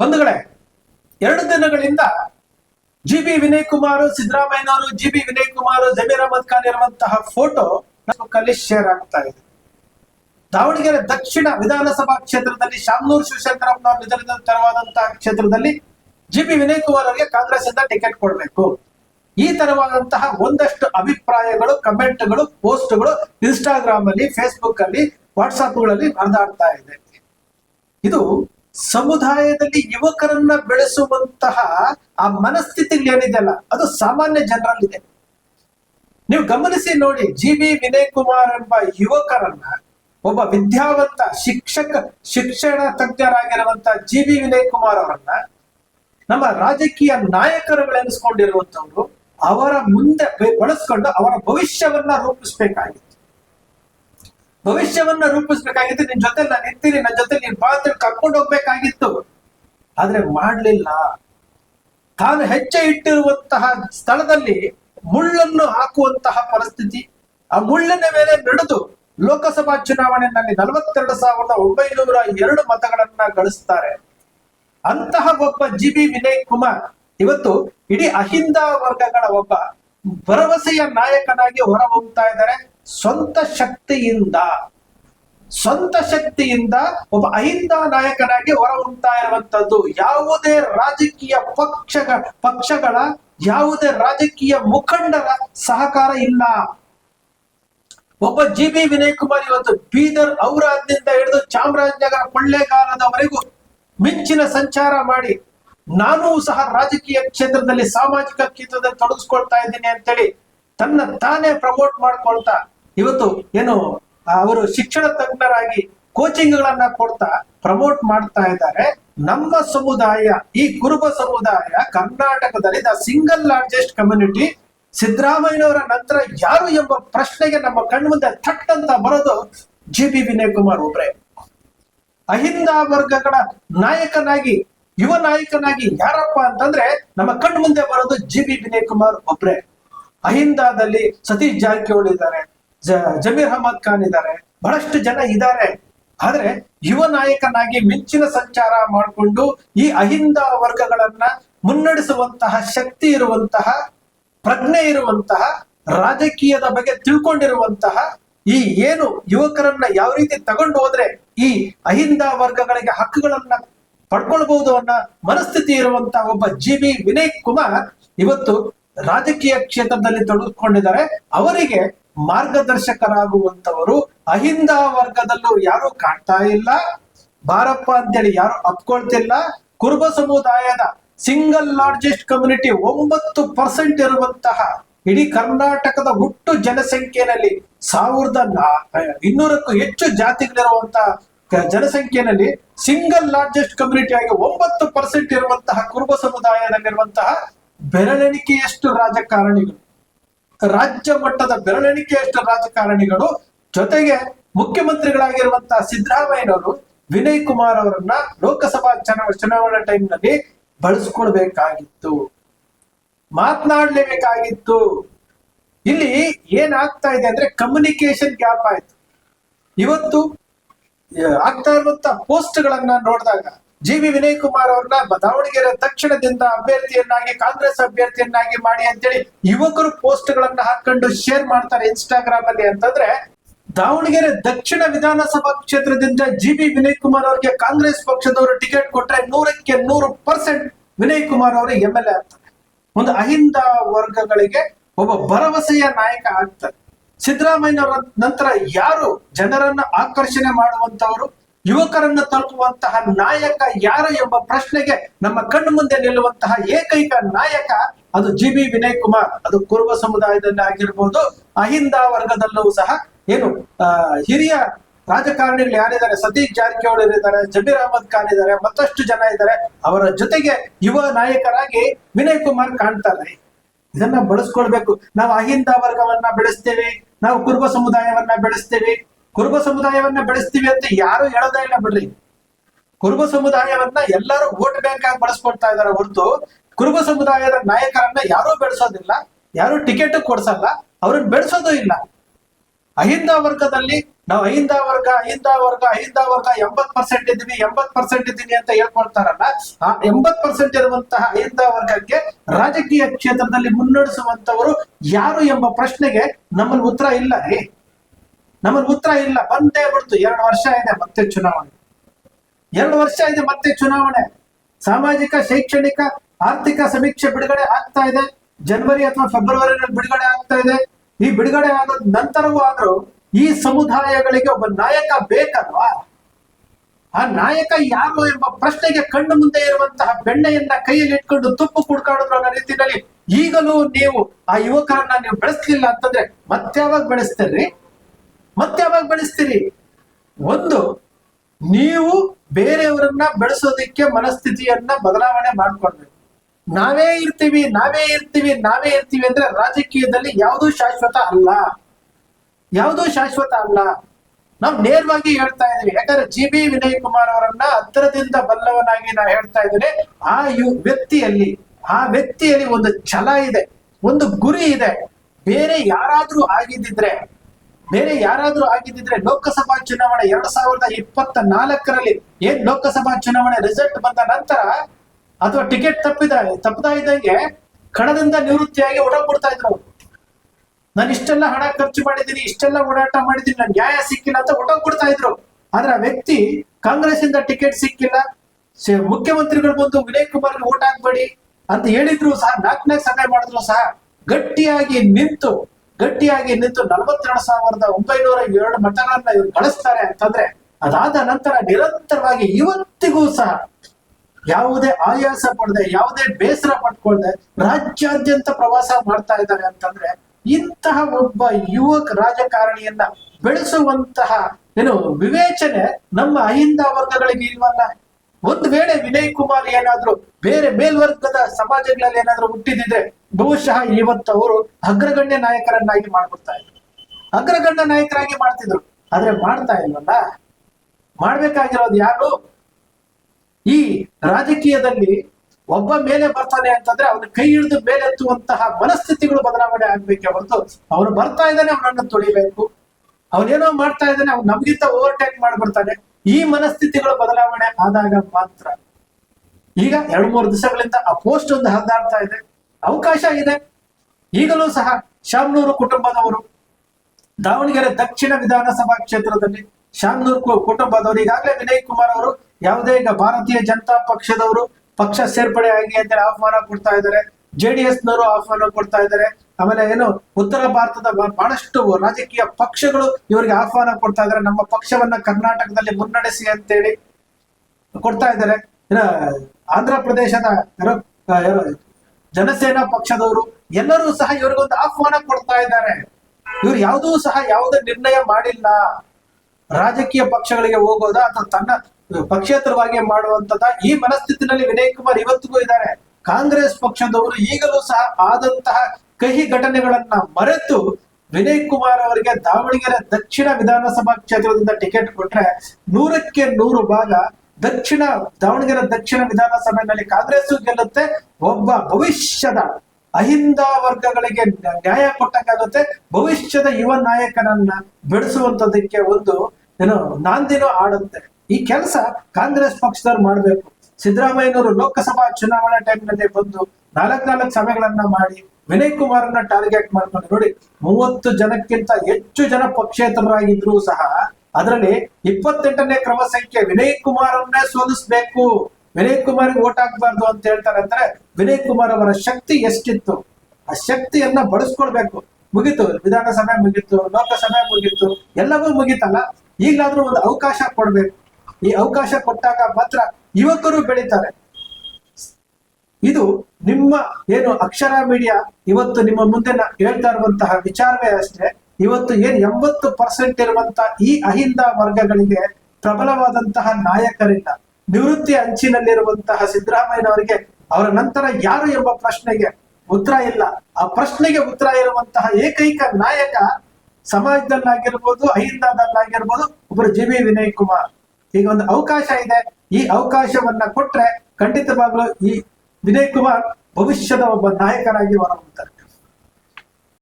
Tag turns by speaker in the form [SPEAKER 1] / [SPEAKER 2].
[SPEAKER 1] ಬಂಧುಗಳೇ, ಎರಡು ದಿನಗಳಿಂದ ಜಿ ಬಿ ವಿನಯ್ ಕುಮಾರ್ ಸಿದ್ದರಾಮಯ್ಯನವರು ಜಿ ಬಿ ವಿನಯ್ ಕುಮಾರ್ ಜಮೀರ್ ಅಹಮದ್ ಖಾನ್ ಇರುವಂತಹ ಫೋಟೋ ಅಲ್ಲಿ ಶೇರ್ ಆಗ್ತಾ ಇದೆ. ದಾವಣಗೆರೆ ದಕ್ಷಿಣ ವಿಧಾನಸಭಾ ಕ್ಷೇತ್ರದಲ್ಲಿ ಶಾಮನೂರು ಶಿವಶಂಕರಪ್ಪನವರು ನಿಧನದ ತರವಾದಂತಹ ಕ್ಷೇತ್ರದಲ್ಲಿ ಜಿ ಬಿ ವಿನಯ್ ಕುಮಾರ್ ಅವರಿಗೆ ಕಾಂಗ್ರೆಸ್ ಇಂದ ಟಿಕೆಟ್ ಕೊಡಬೇಕು. ಈ ತರವಾದಂತಹ ಒಂದಷ್ಟು ಅಭಿಪ್ರಾಯಗಳು, ಕಮೆಂಟ್ಗಳು, ಪೋಸ್ಟ್ಗಳು ಇನ್ಸ್ಟಾಗ್ರಾಮ್ ಅಲ್ಲಿ ಫೇಸ್ಬುಕ್ ಅಲ್ಲಿ ವಾಟ್ಸಾಪ್ಗಳಲ್ಲಿ ಹರಿದಾಡ್ತಾ ಇದೆ. ಇದು ಸಮುದಾಯದಲ್ಲಿ ಯುವಕರನ್ನ ಬೆಳೆಸುವಂತಹ ಆ ಮನಸ್ಥಿತಿಗಳು ಏನಿದೆಯಲ್ಲ ಅದು ಸಾಮಾನ್ಯ ಜನರಲ್ಲಿದೆ. ನೀವು ಗಮನಿಸಿ ನೋಡಿ, ಜಿ ಬಿ ವಿನಯ್ ಕುಮಾರ್ ಎಂಬ ಯುವಕರನ್ನ ಒಬ್ಬ ವಿದ್ಯಾವಂತ ಶಿಕ್ಷಕ, ಶಿಕ್ಷಣ ತಜ್ಞರಾಗಿರುವಂತ ಜಿ ಬಿ ವಿನಯ್ ಕುಮಾರ್ ಅವರನ್ನ ನಮ್ಮ ರಾಜಕೀಯ ನಾಯಕರುಗಳೆನಿಸ್ಕೊಂಡಿರುವಂತವ್ರು ಅವರ ಮುಂದೆ ಬಳಸ್ಕೊಂಡು ಅವರ ಭವಿಷ್ಯವನ್ನ ರೂಪಿಸ್ಬೇಕಾಗಿತ್ತು ಭವಿಷ್ಯವನ್ನ ರೂಪಿಸ್ಬೇಕಾಗಿತ್ತು. ನಿನ್ ಜೊತೆ ನಾನು ನಿಂತೀನಿ ನನ್ನ ಜೊತೆ ನೀನ್ ಬಾ ಅಂತ ಕರ್ಕೊಂಡು ಹೋಗ್ಬೇಕಾಗಿತ್ತು. ಆದ್ರೆ ಮಾಡ್ಲಿಲ್ಲ. ತಾನು ಹೆಜ್ಜೆ ಇಟ್ಟಿರುವಂತಹ ಸ್ಥಳದಲ್ಲಿ ಮುಳ್ಳನ್ನು ಹಾಕುವಂತಹ ಪರಿಸ್ಥಿತಿ ಆ ಮುಳ್ಳಿನ ಮೇಲೆ ನಡೆದು ಲೋಕಸಭಾ ಚುನಾವಣೆಯಲ್ಲಿ ನಲವತ್ತೆರಡು ಸಾವಿರದ ಒಂಬೈನೂರ ಎರಡು ಮತಗಳನ್ನ ಗಳಿಸ್ತಾರೆ. ಅಂತಹ ಒಬ್ಬ ಜಿ ಬಿ ವಿನಯ್ ಕುಮಾರ್ ಇವತ್ತು ಇಡೀ ಅಹಿಂದ ವರ್ಗಗಳ ಒಬ್ಬ ಭರವಸೆಯ ನಾಯಕನಾಗಿ ಹೊರಹೋಗ್ತಾ ಇದ್ದಾರೆ. ಸ್ವಂತ ಶಕ್ತಿಯಿಂದ ಸ್ವಂತ ಶಕ್ತಿಯಿಂದ ಒಬ್ಬ ಅಹಿಂದ ನಾಯಕನಾಗಿ ಹೊರಹೊಮ್ತಾ ಇರುವಂತದ್ದು ಯಾವುದೇ ರಾಜಕೀಯ ಪಕ್ಷಗಳ ಪಕ್ಷಗಳ ಯಾವುದೇ ರಾಜಕೀಯ ಮುಖಂಡರ ಸಹಕಾರ ಇಲ್ಲ. ಒಬ್ಬ ಜಿ ಬಿ ವಿನಯ್ ಕುಮಾರ್ ಇವತ್ತು ಬೀದರ್ ಔರಾದ್ನಿಂದ ಹಿಡಿದು ಚಾಮರಾಜನಗರ ಕೊಳ್ಳೇಗಾಲದವರೆಗೂ ಮಿಂಚಿನ ಸಂಚಾರ ಮಾಡಿ ನಾನೂ ಸಹ ರಾಜಕೀಯ ಕ್ಷೇತ್ರದಲ್ಲಿ ಸಾಮಾಜಿಕ ಕ್ಷೇತ್ರದಲ್ಲಿ ತೊಡಗಿಸ್ಕೊಳ್ತಾ ಇದ್ದೀನಿ ಅಂತೇಳಿ ತನ್ನ ತಾನೇ ಪ್ರಮೋಟ್ ಮಾಡ್ಕೊಳ್ತಾ. ಇವತ್ತು ಏನು ಅವರು ಶಿಕ್ಷಣ ತಜ್ಞರಾಗಿ ಕೋಚಿಂಗ್ ಗಳನ್ನ ಕೊಡ್ತಾ ಪ್ರಮೋಟ್ ಮಾಡ್ತಾ ಇದ್ದಾರೆ. ನಮ್ಮ ಸಮುದಾಯ, ಈ ಕುರುಬ ಸಮುದಾಯ ಕರ್ನಾಟಕದಲ್ಲಿ ದ ಸಿಂಗಲ್ ಲಾರ್ಜೆಸ್ಟ್ ಕಮ್ಯುನಿಟಿ ಸಿದ್ದರಾಮಯ್ಯನವರ ನಂತರ ಯಾರು ಎಂಬ ಪ್ರಶ್ನೆಗೆ ನಮ್ಮ ಕಣ್ಮುಂದೆ ಥಟ್ ಅಂತ ಬರೋದು ಜಿ ಬಿ ವಿನಯ್ ಕುಮಾರ್ ಒಬ್ರೆ. ಅಹಿಂದ ವರ್ಗಗಳ ನಾಯಕನಾಗಿ, ಯುವ ನಾಯಕನಾಗಿ ಯಾರಪ್ಪ ಅಂತಂದ್ರೆ ನಮ್ಮ ಕಣ್ಣು ಮುಂದೆ ಬರೋದು ಜಿ ಬಿ ವಿನಯ್ ಕುಮಾರ್ ಒಬ್ರೆ. ಅಹಿಂದಾದಲ್ಲಿ ಸತೀಶ್ ಜಾರಕಿಹೊಳಿ ಇದ್ದಾರೆ ಜಮೀರ್ ಅಹಮದ್ ಖಾನ್ ಇದ್ದಾರೆ, ಬಹಳಷ್ಟು ಜನ ಇದ್ದಾರೆ. ಆದ್ರೆ ಯುವ ನಾಯಕನಾಗಿ ಮಿಂಚಿನ ಸಂಚಾರ ಮಾಡಿಕೊಂಡು ಈ ಅಹಿಂದ ವರ್ಗಗಳನ್ನ ಮುನ್ನಡೆಸುವಂತಹ ಶಕ್ತಿ ಇರುವಂತಹ, ಪ್ರಜ್ಞೆ ಇರುವಂತಹ, ರಾಜಕೀಯದ ಬಗ್ಗೆ ತಿಳ್ಕೊಂಡಿರುವಂತಹ ಈ ಏನು ಯುವಕರನ್ನ ಯಾವ ರೀತಿ ತಗೊಂಡು ಹೋದ್ರೆ ಈ ಅಹಿಂದ ವರ್ಗಗಳಿಗೆ ಹಕ್ಕುಗಳನ್ನ ಪಡ್ಕೊಳ್ಬಹುದು ಅನ್ನೋ ಮನಸ್ಥಿತಿ ಇರುವಂತಹ ಒಬ್ಬ ಜಿ ವಿನಯ್ ಕುಮಾರ್ ಇವತ್ತು ರಾಜಕೀಯ ಕ್ಷೇತ್ರದಲ್ಲಿ ತೊಡಗಿಕೊಂಡಿದ್ದಾರೆ ಅವರಿಗೆ ಮಾರ್ಗದರ್ಶಕರಾಗುವಂತವರು ಅಹಿಂದ ವರ್ಗದಲ್ಲೂ ಯಾರು ಕಾಣ್ತಾ ಇಲ್ಲ. ಬಾರಪ್ಪ ಅಂತೇಳಿ ಯಾರು ಅಪ್ಕೊಳ್ತಿಲ್ಲ. ಕುರುಬ ಸಮುದಾಯದ ಸಿಂಗಲ್ ಲಾರ್ಜೆಸ್ಟ್ ಕಮ್ಯುನಿಟಿ ಒಂಬತ್ತು ಪರ್ಸೆಂಟ್ ಇರುವಂತಹ ಇಡೀ ಕರ್ನಾಟಕದ ಒಟ್ಟು ಜನಸಂಖ್ಯೆಯಲ್ಲಿ ಸಾವಿರದ ಇನ್ನೂರಕ್ಕೂ ಹೆಚ್ಚು ಜಾತಿಗಳಿರುವಂತಹ ಜನಸಂಖ್ಯೆಯಲ್ಲಿ ಸಿಂಗಲ್ ಲಾರ್ಜೆಸ್ಟ್ ಕಮ್ಯುನಿಟಿ ಆಗಿ ಒಂಬತ್ತು ಪರ್ಸೆಂಟ್ ಇರುವಂತಹ ಕುರುಬ ಸಮುದಾಯದಲ್ಲಿರುವಂತಹ ಬೆರಳೆಣಿಕೆಯಷ್ಟು ರಾಜಕಾರಣಿಗಳು? ರಾಜ್ಯ ಮಟ್ಟದ ಬೆರಳೆಣಿಕೆಯಷ್ಟು ರಾಜಕಾರಣಿಗಳು? ಜೊತೆಗೆ ಮುಖ್ಯಮಂತ್ರಿಗಳಾಗಿರುವಂತಹ ಸಿದ್ದರಾಮಯ್ಯನವರು, ವಿನಯ್ ಕುಮಾರ್ ಅವರನ್ನ ಲೋಕಸಭಾ ಚುನಾವ ಚುನಾವಣಾ ಟೈಮ್ನಲ್ಲಿ ಬಳಸ್ಕೊಳ್ಬೇಕಾಗಿತ್ತು. ಮಾತನಾಡ್ಲೇಬೇಕಾಗಿತ್ತು. ಇಲ್ಲಿ ಏನಾಗ್ತಾ ಇದೆ ಅಂದ್ರೆ ಕಮ್ಯುನಿಕೇಶನ್ ಗ್ಯಾಪ್ ಆಯ್ತು. ಇವತ್ತು ಆಗ್ತಾ ಇರುವಂತ ಪೋಸ್ಟ್ ಗಳನ್ನ ನೋಡಿದಾಗ ಜಿ ವಿ ವಿನಯ್ ಕುಮಾರ್ ಅವ್ರನ್ನ ಬದಾವಣಗೆರೆ ದಾವಣಗೆರೆ ದಕ್ಷಿಣದಿಂದ ಅಭ್ಯರ್ಥಿಯನ್ನಾಗಿ, ಕಾಂಗ್ರೆಸ್ ಅಭ್ಯರ್ಥಿಯನ್ನಾಗಿ ಮಾಡಿ ಅಂತೇಳಿ ಯುವಕರು ಪೋಸ್ಟ್ ಗಳನ್ನ ಹಾಕೊಂಡು ಶೇರ್ ಮಾಡ್ತಾರೆ ಇನ್ಸ್ಟಾಗ್ರಾಮ್ ಅಲ್ಲಿ ಅಂತಂದ್ರೆ, ದಾವಣಗೆರೆ ದಕ್ಷಿಣ ವಿಧಾನಸಭಾ ಕ್ಷೇತ್ರದಿಂದ ಜಿ ಬಿ ವಿನಯ್ ಕುಮಾರ್ ಅವರಿಗೆ ಕಾಂಗ್ರೆಸ್ ಪಕ್ಷದವರು ಟಿಕೆಟ್ ಕೊಟ್ರೆ ನೂರಕ್ಕೆ ನೂರು ಪರ್ಸೆಂಟ್ ವಿನಯ್ ಕುಮಾರ್ ಅವರು ಎಂ ಎಲ್ ಎ ಆಗ್ತಾರೆ. ಒಂದು ಅಹಿಂದ ವರ್ಗಗಳಿಗೆ ಒಬ್ಬ ಭರವಸೆಯ ನಾಯಕ ಆಗ್ತಾರೆ. ಸಿದ್ದರಾಮಯ್ಯನವರ ನಂತರ ಯಾರು ಜನರನ್ನ ಆಕರ್ಷಣೆ ಮಾಡುವಂತವರು ಯುವಕರನ್ನ ತಲುಪುವಂತಹ ನಾಯಕ ಯಾರು ಎಂಬ ಪ್ರಶ್ನೆಗೆ ನಮ್ಮ ಕಣ್ಣು ಮುಂದೆ ನಿಲ್ಲುವಂತಹ ಏಕೈಕ ನಾಯಕ ಅದು ಜಿ ಬಿ ವಿನಯ್ ಕುಮಾರ್ ಅದು ಕುರುಬ ಸಮುದಾಯದಲ್ಲಿ ಆಗಿರ್ಬೋದು, ಅಹಿಂದ ವರ್ಗದಲ್ಲೂ ಸಹ ಏನು ಹಿರಿಯ ರಾಜಕಾರಣಿಗಳು ಯಾರಿದ್ದಾರೆ? ಸತೀಶ್ ಜಾರಕಿಹೊಳಿ ಇದ್ದಾರೆ ಜಬೀರ್ ಅಹಮದ್ ಖಾನ್ ಇದ್ದಾರೆ, ಮತ್ತಷ್ಟು ಜನ ಇದ್ದಾರೆ. ಅವರ ಜೊತೆಗೆ ಯುವ ನಾಯಕರಾಗಿ ವಿನಯ್ ಕುಮಾರ್ ಕಾಣ್ತಾರೆ. ಇದನ್ನ ಬಳಸ್ಕೊಳ್ಬೇಕು. ನಾವು ಅಹಿಂದ ವರ್ಗವನ್ನ ಬೆಳೆಸ್ತೇವೆ, ನಾವು ಕುರುಬ ಸಮುದಾಯವನ್ನ ಬೆಳೆಸ್ತೇವೆ. ಕುರುಬ ಸಮುದಾಯವನ್ನ ಬೆಳೆಸ್ತೀವಿ ಅಂತ ಯಾರು ಹೇಳೋದೇ ಇಲ್ಲ ಬಿಡ್ರಿ. ಕುರುಬ ಸಮುದಾಯವನ್ನ ಎಲ್ಲರೂ ವೋಟ್ ಬ್ಯಾಂಕ್ ಆಗಿ ಬಳಸ್ಕೊಳ್ತಾ ಇದಾರೆ ಹೊರತು ಕುರುಬ ಸಮುದಾಯದ ನಾಯಕರನ್ನ ಯಾರೂ ಬೆಳೆಸೋದಿಲ್ಲ, ಯಾರು ಟಿಕೆಟ್ ಕೊಡ್ಸಲ್ಲ, ಅವ್ರನ್ನ ಬೆಳೆಸೋದು ಇಲ್ಲ. ಅಹಿಂದ ವರ್ಗದಲ್ಲಿ ನಾವು ಅಹಿಂದ ವರ್ಗ ಅಹಿಂದ ವರ್ಗ ಅಹಿಂದ ವರ್ಗ ಎಂಬತ್ ಪರ್ಸೆಂಟ್ ಇದ್ದೀವಿ ಎಂಬತ್ ಪರ್ಸೆಂಟ್ ಇದ್ದೀನಿ ಅಂತ ಹೇಳ್ಕೊಳ್ತಾರಲ್ಲ, ಆ ಎಂಬತ್ ಪರ್ಸೆಂಟ್ ಇರುವಂತಹ ಅಹಿಂದ ವರ್ಗಕ್ಕೆ ರಾಜಕೀಯ ಕ್ಷೇತ್ರದಲ್ಲಿ ಮುನ್ನಡೆಸುವಂತವರು ಯಾರು ಎಂಬ ಪ್ರಶ್ನೆಗೆ ನಮ್ಮಲ್ಲಿ ಉತ್ತರ ಇಲ್ಲ ರೀ. ನಮ್ಮಲ್ಲಿ ಉತ್ತರ ಇಲ್ಲ. ಬಂದೇ ಬಿಡ್ತು. ಎರಡು ವರ್ಷ ಇದೆ ಮತ್ತೆ ಚುನಾವಣೆ. ಎರಡು ವರ್ಷ ಇದೆ ಮತ್ತೆ ಚುನಾವಣೆ. ಸಾಮಾಜಿಕ, ಶೈಕ್ಷಣಿಕ, ಆರ್ಥಿಕ ಸಮೀಕ್ಷೆ ಬಿಡುಗಡೆ ಆಗ್ತಾ ಇದೆ. ಜನವರಿ ಅಥವಾ ಫೆಬ್ರವರಿನಲ್ಲಿ ಬಿಡುಗಡೆ ಆಗ್ತಾ ಇದೆ. ಈ ಬಿಡುಗಡೆ ಆದ ನಂತರವೂ ಆದರೂ ಈ ಸಮುದಾಯಗಳಿಗೆ ಒಬ್ಬ ನಾಯಕ ಬೇಕಲ್ವಾ? ಆ ನಾಯಕ ಯಾರು ಎಂಬ ಪ್ರಶ್ನೆಗೆ ಕಣ್ಣು ಮುಂದೆ ಇರುವಂತಹ ಬೆಣ್ಣೆಯನ್ನ ಕೈಯಲ್ಲಿ ಇಟ್ಕೊಂಡು ತುಪ್ಪು ಕುಡ್ಕಾಡಿದ್ರು ಅನ್ನೋ ರೀತಿಯಲ್ಲಿ ಈಗಲೂ ನೀವು ಆ ಯುವಕರನ್ನ ನೀವು ಬೆಳೆಸ್ಲಿಲ್ಲ ಅಂತಂದ್ರೆ ಮತ್ತೆ ಯಾವಾಗ ಬೆಳೆಸ್ತೀರಿ? ಮತ್ತೆ ಯಾವಾಗ ಬೆಳೆಸ್ತೀರಿ? ಒಂದು, ನೀವು ಬೇರೆಯವರನ್ನ ಬೆಳೆಸೋದಿಕ್ಕೆ ಮನಸ್ಥಿತಿಯನ್ನ ಬದಲಾವಣೆ ಮಾಡ್ಕೊಳ್ಬೇಕು. ನಾವೇ ಇರ್ತೀವಿ ನಾವೇ ಇರ್ತೀವಿ ನಾವೇ ಇರ್ತೀವಿ ಅಂದ್ರೆ ರಾಜಕೀಯದಲ್ಲಿ ಯಾವುದೂ ಶಾಶ್ವತ ಅಲ್ಲ. ಯಾವುದೂ ಶಾಶ್ವತ ಅಲ್ಲ. ನಾವು ನೇರವಾಗಿ ಹೇಳ್ತಾ ಇದೀವಿ ಯಾಕಂದ್ರೆ ಜಿ ಬಿ ವಿನಯ್ ಕುಮಾರ್ ಅವರನ್ನ ಹತ್ತಿರದಿಂದ ಬಲ್ಲವನಾಗಿ ನಾ ಹೇಳ್ತಾ ಇದ್ದೇನೆ, ಆ ಯು ವ್ಯಕ್ತಿಯಲ್ಲಿ, ಆ ವ್ಯಕ್ತಿಯಲ್ಲಿ ಒಂದು ಛಲ ಇದೆ, ಒಂದು ಗುರಿ ಇದೆ. ಬೇರೆ ಯಾರಾದ್ರೂ ಆಗಿದ್ದಿದ್ರೆ ಬೇರೆ ಯಾರಾದ್ರೂ ಆಗಿದ್ದಿದ್ರೆ ಲೋಕಸಭಾ ಚುನಾವಣೆ ಎರಡ್ ಸಾವಿರದ ಇಪ್ಪತ್ತ ನಾಲ್ಕರಲ್ಲಿ ಏನ್ ಲೋಕಸಭಾ ಚುನಾವಣೆ ರಿಸಲ್ಟ್ ಬಂದ ನಂತರ ಅಥವಾ ಟಿಕೆಟ್ ತಪ್ಪಿದ, ತಪ್ಪದಾ ಇದ್ದಂಗೆ ಕಣದಿಂದ ನಿವೃತ್ತಿಯಾಗಿ ಓಡಾಡ್ಬಿಡ್ತಾ ಇದ್ರು. ನಾನ್ ಇಷ್ಟೆಲ್ಲ ಹಣ ಖರ್ಚು ಮಾಡಿದ್ದೀನಿ, ಇಷ್ಟೆಲ್ಲ ಓಡಾಟ ಮಾಡಿದ್ದೀನಿ, ನನ್ ನ್ಯಾಯ ಸಿಕ್ಕಿಲ್ಲ ಅಂತ ಹೊಟ್ಟೋಗ್ಬಿಡ್ತಾ ಇದ್ರು. ಆದ್ರೆ ಆ ವ್ಯಕ್ತಿ ಕಾಂಗ್ರೆಸ್ ಇಂದ ಟಿಕೆಟ್ ಸಿಕ್ಕಿಲ್ಲ ಮುಖ್ಯಮಂತ್ರಿಗಳು ಬಂದು ವಿನಯ್ ಕುಮಾರ್ ಓಟ್ ಹಾಕ್ಬೇಡಿ ಅಂತ ಹೇಳಿದ್ರು ಸಹ, ನಾಲ್ಕನೇ ಸಭೆ ಮಾಡಿದ್ರು ಸಹ, ಗಟ್ಟಿಯಾಗಿ ನಿಂತು ಗಟ್ಟಿಯಾಗಿ ನಿಂತು ನಲವತ್ತೆರಡು ಸಾವಿರದ ಒಂಬೈನೂರ ಏಳು ಮಠಗಳನ್ನ ಇವರು ಗಳಿಸ್ತಾರೆ ಅಂತಂದ್ರೆ, ಅದಾದ ನಂತರ ನಿರಂತರವಾಗಿ ಇವತ್ತಿಗೂ ಸಹ ಯಾವುದೇ ಆಯಾಸ ಪಡದೆ, ಯಾವುದೇ ಬೇಸರ ಪಟ್ಕೊಳ್ದೆ ರಾಜ್ಯಾದ್ಯಂತ ಪ್ರವಾಸ ಮಾಡ್ತಾ ಇದ್ದಾರೆ ಅಂತಂದ್ರೆ, ಇಂತಹ ಒಬ್ಬ ಯುವಕ ರಾಜಕಾರಣಿಯನ್ನ ಬೆಳೆಸುವಂತಹ ಏನು ವಿವೇಚನೆ ನಮ್ಮ ಅಹಿಂದ ವರ್ಗಗಳಿಗೆ ಇಲ್ವಲ್ಲ? ಒಂದು ವೇಳೆ ವಿನಯ್ ಕುಮಾರ್ ಏನಾದ್ರೂ ಬೇರೆ ಮೇಲ್ವರ್ಗದ ಸಮಾಜಗಳಲ್ಲಿ ಏನಾದ್ರೂ ಹುಟ್ಟಿದಿದ್ರೆ ಬಹುಶಃ ಇವತ್ತು ಅವರು ಅಗ್ರಗಣ್ಯ ನಾಯಕರನ್ನಾಗಿ ಮಾಡ್ಬಿಡ್ತಾ ಇದ್ರು. ಅಗ್ರಗಣ್ಯ ನಾಯಕರಾಗಿ ಮಾಡ್ತಿದ್ರು. ಆದ್ರೆ ಮಾಡ್ತಾ ಇಲ್ವಲ್ಲ? ಮಾಡ್ಬೇಕಾಗಿರೋದು ಯಾರು? ಈ ರಾಜಕೀಯದಲ್ಲಿ ಒಬ್ಬ ಮೇಲೆ ಬರ್ತಾನೆ ಅಂತಂದ್ರೆ ಅವನ ಕೈ ಹಿಡಿದು ಮೇಲೆತ್ತುವಂತಹ ಮನಸ್ಥಿತಿಗಳು ಬದಲಾವಣೆ ಆಗ್ಬೇಕೆ ಹೊರತು ಅವನು ಬರ್ತಾ ಇದ್ದಾನೆ, ಅವನನ್ನು ತೊಳಿಬೇಕು. ಅವನೇನೋ ಮಾಡ್ತಾ ಇದ್ದಾನೆ, ಅವ್ನು ನಮ್ಗಿಂತ ಓವರ್ಟೇಕ್ ಮಾಡ್ಬಿಡ್ತಾನೆ. ಈ ಮನಸ್ಥಿತಿಗಳು ಬದಲಾವಣೆ ಆದಾಗ ಮಾತ್ರ ಈಗ ಎರಡ್ ಮೂರು ದಿವಸಗಳಿಂದ ಆ ಪೋಸ್ಟ್ ಒಂದು ಹದ್ದಾಡ್ತಾ ಇದೆ. ಅವಕಾಶ ಇದೆ. ಈಗಲೂ ಸಹ ಶಾಮ್ನೂರು ಕುಟುಂಬದವರು, ದಾವಣಗೆರೆ ದಕ್ಷಿಣ ವಿಧಾನಸಭಾ ಕ್ಷೇತ್ರದಲ್ಲಿ ಶಾಮ್ನೂರ್ ಕುಟುಂಬದವರು, ಈಗಾಗಲೇ ವಿನಯ್ ಕುಮಾರ್ ಅವರು ಯಾವುದೇ ಈಗ ಭಾರತೀಯ ಜನತಾ ಪಕ್ಷದವರು ಪಕ್ಷ ಸೇರ್ಪಡೆ ಆಗಿ ಅಂತೇಳಿ ಆಹ್ವಾನ ಕೊಡ್ತಾ ಇದ್ದಾರೆ. ಜೆಡಿಎಸ್ ನವರು ಆಹ್ವಾನ ಕೊಡ್ತಾ ಇದ್ದಾರೆ. ಆಮೇಲೆ ಏನು ಉತ್ತರ ಭಾರತದ ಬಹಳಷ್ಟು ರಾಜಕೀಯ ಪಕ್ಷಗಳು ಇವರಿಗೆ ಆಹ್ವಾನ ಕೊಡ್ತಾ ಇದ್ದಾರೆ. ನಮ್ಮ ಪಕ್ಷವನ್ನ ಕರ್ನಾಟಕದಲ್ಲಿ ಮುನ್ನಡೆಸಿ ಅಂತೇಳಿ ಕೊಡ್ತಾ ಇದ್ದಾರೆ. ಆಂಧ್ರ ಪ್ರದೇಶದ ಜನಸೇನಾ ಪಕ್ಷದವರು ಎಲ್ಲರೂ ಸಹ ಇವರಿಗೊಂದು ಆಹ್ವಾನ ಕೊಡ್ತಾ ಇದ್ದಾರೆ. ಇವ್ರು ಯಾವುದೂ ಸಹ ಯಾವುದೇ ನಿರ್ಣಯ ಮಾಡಿಲ್ಲ. ರಾಜಕೀಯ ಪಕ್ಷಗಳಿಗೆ ಹೋಗೋದ ಅಥವಾ ತನ್ನ ಪಕ್ಷೇತರವಾಗಿ ಮಾಡುವಂತದ ಈ ಮನಸ್ಥಿತಿನಲ್ಲಿ ವಿನಯ್ ಕುಮಾರ್ ಇವತ್ತಿಗೂ ಇದ್ದಾರೆ. ಕಾಂಗ್ರೆಸ್ ಪಕ್ಷದವರು ಈಗಲೂ ಸಹ ಆದಂತಹ ಕಹಿ ಘಟನೆಗಳನ್ನ ಮರೆತು ವಿನಯ್ ಕುಮಾರ್ ಅವರಿಗೆ ದಾವಣಗೆರೆ ದಕ್ಷಿಣ ವಿಧಾನಸಭಾ ಕ್ಷೇತ್ರದಿಂದ ಟಿಕೆಟ್ ಕೊಟ್ರೆ ನೂರಕ್ಕೆ ನೂರು ಭಾಗ. ದಕ್ಷಿಣ, ದಾವಣಗೆರೆ ದಕ್ಷಿಣ ವಿಧಾನಸಭೆಯಲ್ಲಿ ಕಾಂಗ್ರೆಸ್ ಗೆಲ್ಲುತ್ತೆ, ಒಬ್ಬ ಭವಿಷ್ಯದ ಅಹಿಂದ ವರ್ಗಗಳಿಗೆ ನ್ಯಾಯ ಕೊಟ್ಟಂಗಾಗುತ್ತೆ. ಭವಿಷ್ಯದ ಯುವ ನಾಯಕನನ್ನ ಬೆಳೆಸುವಂತದಕ್ಕೆ ಒಂದು, ಏನು ನಾಂದಿನೂ ಆಡುತ್ತೆ. ಈ ಕೆಲಸ ಕಾಂಗ್ರೆಸ್ ಪಕ್ಷದವ್ರು ಮಾಡಬೇಕು. ಸಿದ್ದರಾಮಯ್ಯನವರು ಲೋಕಸಭಾ ಚುನಾವಣಾ ಟೈಮ್ನಲ್ಲಿ ಬಂದು ನಾಲ್ಕ್ ನಾಲ್ಕು ಸಭೆಗಳನ್ನ ಮಾಡಿ ವಿನಯ್ ಕುಮಾರ್ನ ಟಾರ್ಗೆಟ್ ಮಾಡ್ಕೊಂಡು ನೋಡಿ, ಮೂವತ್ತು ಜನಕ್ಕಿಂತ ಹೆಚ್ಚು ಜನ ಪಕ್ಷೇತರರಾಗಿದ್ರು ಸಹ ಅದರಲ್ಲಿ ಇಪ್ಪತ್ತೆಂಟನೇ ಕ್ರಮ ಸಂಖ್ಯೆ ವಿನಯ್ ಕುಮಾರನ್ನೇ ಸೋಲಿಸ್ಬೇಕು. ವಿನಯ್ ಕುಮಾರ್ ಓಟ್ ಹಾಕ್ಬಾರ್ದು ಅಂತ ಹೇಳ್ತಾರೆ ಅಂದ್ರೆ ವಿನಯ್ ಕುಮಾರ್ ಅವರ ಶಕ್ತಿ ಎಷ್ಟಿತ್ತು? ಆ ಶಕ್ತಿಯನ್ನ ಬಳಸ್ಕೊಳ್ಬೇಕು ಮುಗಿತು, ವಿಧಾನಸಭೆ ಮುಗಿತು, ಲೋಕಸಭೆ ಮುಗಿತು, ಎಲ್ಲವೂ ಮುಗೀತಲ್ಲ. ಈಗಲಾದ್ರೂ ಒಂದು ಅವಕಾಶ ಕೊಡ್ಬೇಕು. ಈ ಅವಕಾಶ ಕೊಟ್ಟಾಗ ಮಾತ್ರ ಯುವಕರು ಬೆಳೀತಾರೆ. ಇದು ನಿಮ್ಮ ಏನು ಅಕ್ಷರ ಮೀಡಿಯಾ, ಇವತ್ತು ನಿಮ್ಮ ಮುಂದೆ ಹೇಳ್ತಾ ಇರುವಂತಹ ವಿಚಾರವೇ ಅಷ್ಟೇ, ಇವತ್ತು ಏನ್ ಎಂಬತ್ತು ಪರ್ಸೆಂಟ್ ಇರುವಂತಹ ಈ ಅಹಿಂದ ವರ್ಗಗಳಿಗೆ ಪ್ರಬಲವಾದಂತಹ ನಾಯಕರಿಲ್ಲ. ನಿವೃತ್ತಿ ಅಂಚಿನಲ್ಲಿರುವಂತಹ ಸಿದ್ದರಾಮಯ್ಯನವರಿಗೆ, ಅವರ ನಂತರ ಯಾರು ಎಂಬ ಪ್ರಶ್ನೆಗೆ ಉತ್ತರ ಇಲ್ಲ. ಆ ಪ್ರಶ್ನೆಗೆ ಉತ್ತರ ಇರುವಂತಹ ಏಕೈಕ ನಾಯಕ ಸಮಾಜದಲ್ಲಾಗಿರ್ಬೋದು, ಅಹಿಂದದಲ್ಲಾಗಿರ್ಬೋದು, ಒಬ್ಬರು ಜಿ ವಿ ವಿನಯ್ ಕುಮಾರ್. ಈಗ ಒಂದು ಅವಕಾಶ ಇದೆ. ಈ ಅವಕಾಶವನ್ನ ಕೊಟ್ರೆ ಖಂಡಿತವಾಗ್ಲೂ ಈ ವಿನಯ್ ಕುಮಾರ್ ಭವಿಷ್ಯದ ಒಬ್ಬ ನಾಯಕರಾಗಿ ಹೊರಹೊಮ್ತಾರೆ